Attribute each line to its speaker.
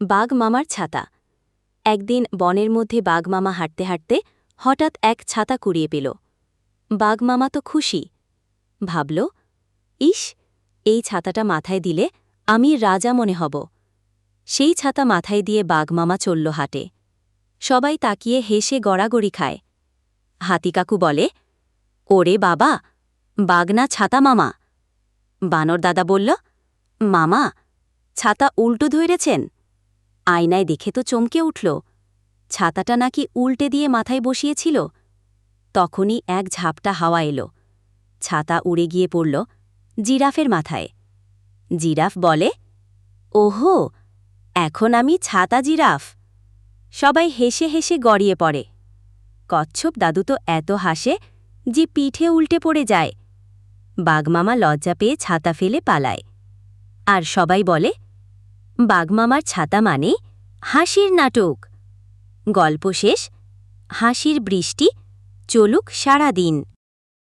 Speaker 1: বাঘ মামার ছাতা। একদিন বনের মধ্যে বাঘ মামা হাঁটতে হাঁটতে হঠাৎ এক ছাতা কুড়িয়ে পেল। বাঘ মামা তো খুশি। ভাবল, ইস, এই ছাতাটা মাথায় দিলে আমি রাজা মনে হব। সেই ছাতা মাথায় দিয়ে বাঘ মামা চলল হাটে। সবাই তাকিয়ে হেসে গড়াগড়ি খায়। হাতিকাকু বলে, ওরে বাবা, বাগনা ছাতা মামা। বানর দাদা বলল, মামা, ছাতা উল্টো ধরেছেন? আয়নায় দেখে তো চমকে উঠল। ছাতাটা নাকি উল্টে দিয়ে মাথায় বসিয়েছিল। তখনই এক ঝাপটা হাওয়া এলো। ছাতা উড়ে গিয়ে পড়ল জিরাফের মাথায়। জিরাফ বলে, ওহো, এখন আমি ছাতা জিরাফ। সবাই হেসে হেসে গড়িয়ে পড়ে। কচ্ছপ দাদু তো এত হাসে যে পিঠে উল্টে পড়ে যায়। বাঘমামা লজ্জা পেয়ে ছাতা ফেলে পালায়। আর সবাই বলে বাঘমামার ছাতা মানে হাসির নাটক। গল্প শেষ হাসির বৃষ্টি চলুক সারা দিন